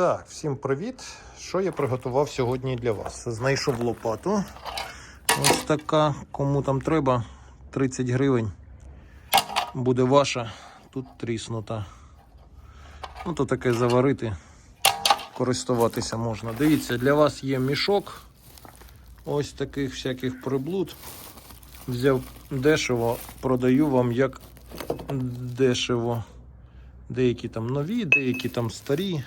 Так, всім привіт! Що я приготував сьогодні для вас? Знайшов лопату. Ось така. Кому там треба, 30 гривень. Буде ваша. Тут тріснута. Ну, то таке заварити, користуватися можна. Дивіться, для вас є мішок. Ось таких всяких приблуд. Взяв дешево, продаю вам як дешево. Деякі там нові, деякі там старі.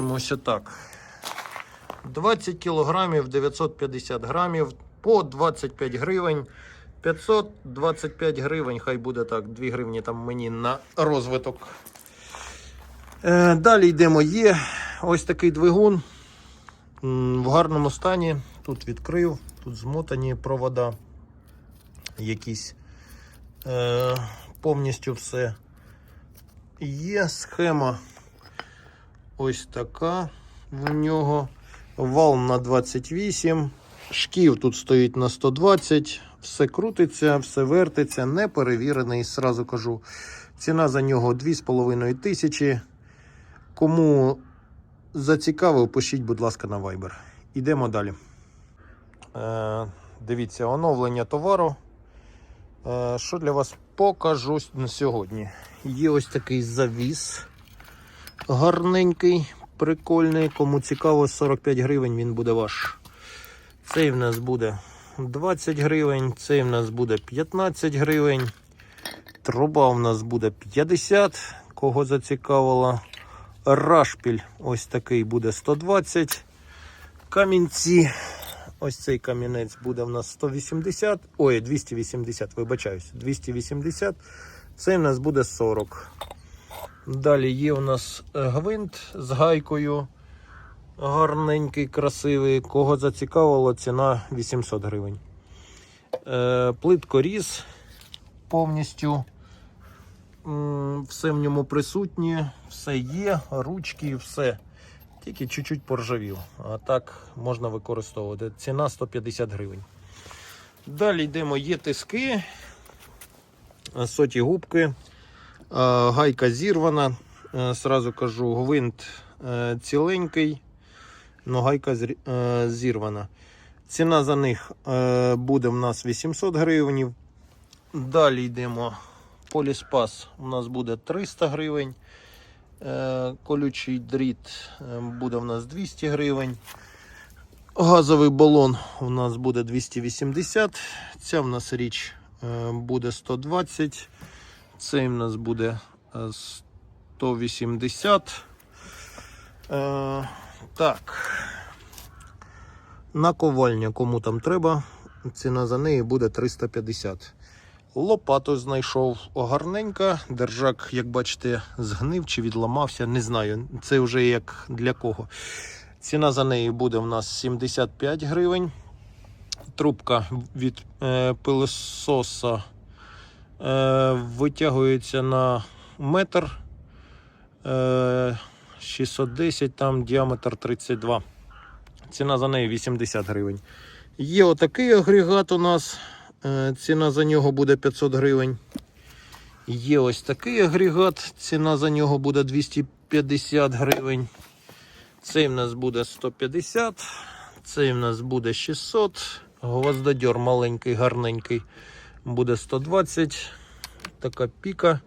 В ось отак. 20 кілограмів, 950 грамів по 25 гривень. 525 гривень, хай буде так, 2 гривні там мені на розвиток. Е, далі йдемо. Є ось такий двигун в гарному стані. Тут відкрив, тут змотані провода якісь. Е, повністю все. Є схема ось така в нього. Вал на 28. Шків тут стоїть на 120. Все крутиться, все вертиться, не перевірений, сразу кажу. Ціна за нього 2,5 тисячі. Кому зацікавив, пишіть, будь ласка, на Viber. Йдемо далі. Е, дивіться, оновлення товару. Е, Що для вас покажу на сьогодні? Є ось такий завіс гарненький, прикольний. Кому цікаво, 45 гривень він буде ваш. Цей в нас буде 20 гривень, цей в нас буде 15 гривень. Труба в нас буде 50, кого зацікавило. Рашпіль ось такий буде 120. Камінці Ось цей камінець буде в нас 180, ой, 280, вибачаюсь, 280. Цей в нас буде 40. Далі є у нас е, гвинт з гайкою. Гарненький, красивий. Кого зацікавило, ціна 800 гривень. Е, плиткоріз повністю. Все в ньому присутнє, все є, ручки, все. Тільки чуть-чуть поржавів, а так можна використовувати. Ціна 150 гривень. Далі йдемо, є тиски, соті губки, гайка зірвана. Сразу кажу, гвинт е, ціленький, но гайка е, зірвана. Ціна за них е, буде в нас 800 гривень. Далі йдемо. Поліспас у нас буде 300 гривень. Е, Колючий дріт е, буде в нас 200 гривень. Газовий балон у нас буде 280. Ця в нас річ е, буде 120. Цей в нас буде е, 180. Е, Так. Наковальня, кому там треба, ціна за неї буде 350. Лопату знайшов гарненька. Держак, як бачите, згнив чи відламався. Не знаю. Це вже як для кого. Ціна за неї буде в нас 75 гривень. Трубка від е, пилососа е, витягується на метр. Е, 610, там діаметр 32. Ціна за неї 80 гривень. Є отакий агрегат у нас. Е, Ціна за нього буде 500 гривень. Є ось такий агрегат. Ціна за нього буде 250 гривень. Цей в нас буде 150. Цей в нас буде 600. Гвоздодьор маленький, гарненький. Буде 120. Така піка.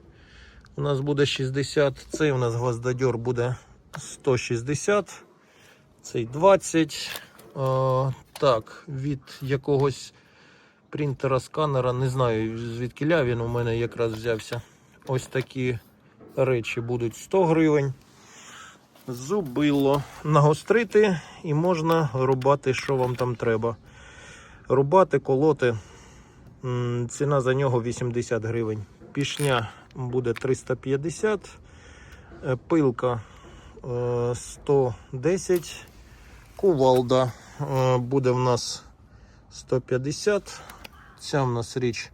У нас буде 60. Цей у нас гвоздодьор буде 160. Цей 20. О, так, від якогось принтера, сканера, не знаю звідки він у мене якраз взявся. Ось такі речі будуть 100 гривень. Зубило нагострити і можна рубати, що вам там треба. Рубати, колоти. Ціна за нього 80 гривень. Пішня буде 350, е, пилка е, 110, кувалда е, буде в нас 150. Ця в нас річ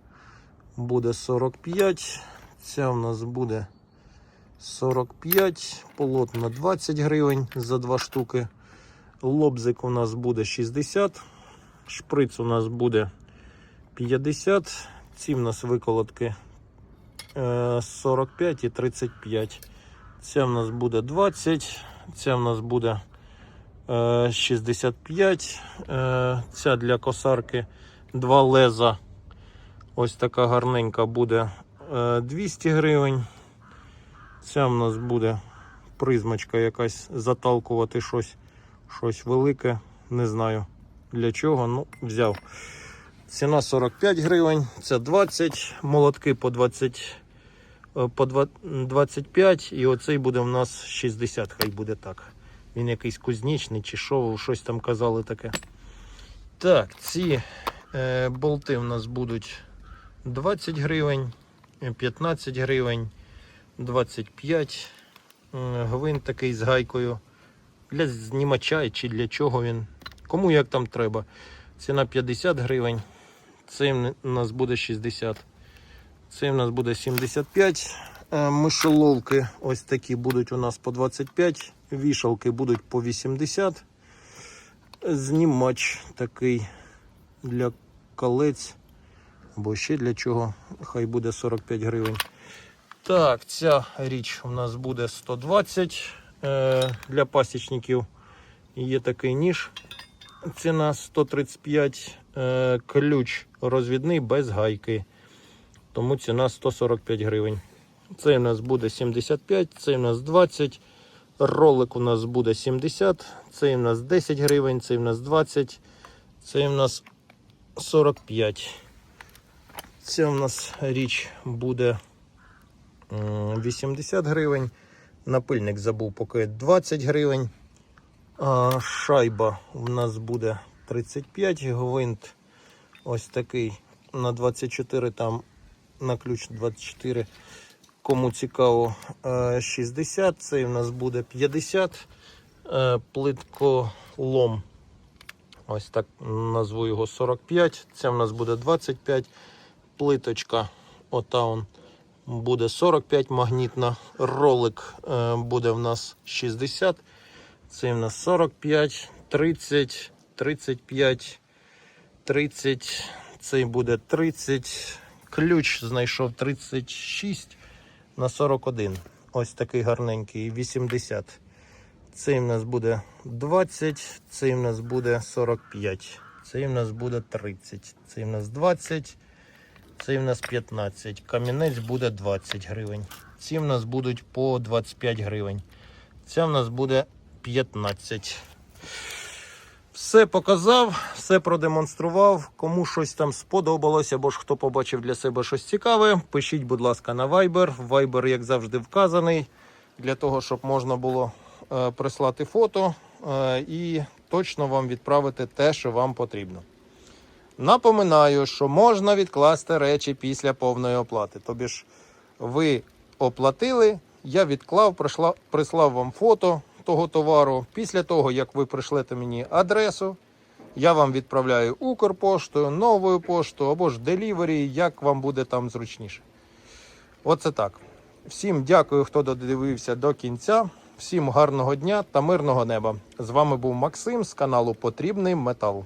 буде 45. Ця в нас буде 45. Полотна 20 гривень за два штуки. Лобзик у нас буде 60. Шприц у нас буде 50. Ці в нас виколотки е, 45 і 35. Ця в нас буде 20, ця в нас буде е, 65, е, ця для косарки два леза. Ось така гарненька буде е, 200 гривень. Ця в нас буде призмочка якась заталкувати щось, щось велике. Не знаю для чого. Ну, взяв. Ціна 45 гривень, це 20, молотки по 20, е, по 25 і оцей буде в нас 60, хай буде так. Він якийсь кузнічний чи що, щось там казали таке. Так, ці е, болти в нас будуть 20 гривень, е, 15 гривень, 25. М, Гвинт такий з гайкою. Для знімача чи для чого він. Кому як там треба. Ціна 50 гривень. Цей у нас буде 60. Цей у нас буде 75. Е, Мишоловки ось такі будуть у нас по 25. Вішалки будуть по 80. Знімач такий для колець. Або ще для чого. Хай буде 45 гривень. Так, ця річ у нас буде 120 е, для пасічників. Є такий ніж. Ціна 135 е, ключ розвідний без гайки. Тому ціна 145 гривень. Цей у нас буде 75, цей у нас 20. Ролик у нас буде 70, цей у нас 10 гривень, цей у нас 20, цей у нас 45. Ця у нас річ буде 80 гривень. Напильник забув поки 20 гривень. Шайба у нас буде 35 гвинт. Ось такий на 24, там на ключ 24. Кому цікаво, е, 60. Цей у нас буде 50. Е, Плитколом. Ось так назву його 45. Це в нас буде 25. Плиточка. Ота буде 45 магнітна. Ролик е, буде в нас 60. Це в нас 45, 30, 35, 30. Цей буде 30. Ключ знайшов 36 на 41. Ось такий гарненький. 80. Цей в нас буде 20, цей в нас буде 45. Цей в нас буде 30. Цей в нас 20. Цей в нас 15. Камінець буде 20 гривень. Ці в нас будуть по 25 гривень. Ця в нас буде 15. Все показав, все продемонстрував. Кому щось там сподобалось, або ж хто побачив для себе щось цікаве, пишіть, будь ласка, на Viber. Viber, як завжди, вказаний для того, щоб можна було е, прислати фото е, і точно вам відправити те, що вам потрібно. Напоминаю, що можна відкласти речі після повної оплати. Тобі ж ви оплатили, я відклав, прислав вам фото того товару. Після того, як ви прийшлете мені адресу, я вам відправляю Укрпоштою, новою поштою або ж делівері, як вам буде там зручніше. Оце так. Всім дякую, хто додивився до кінця. Всім гарного дня та мирного неба. З вами був Максим з каналу Потрібний Метал.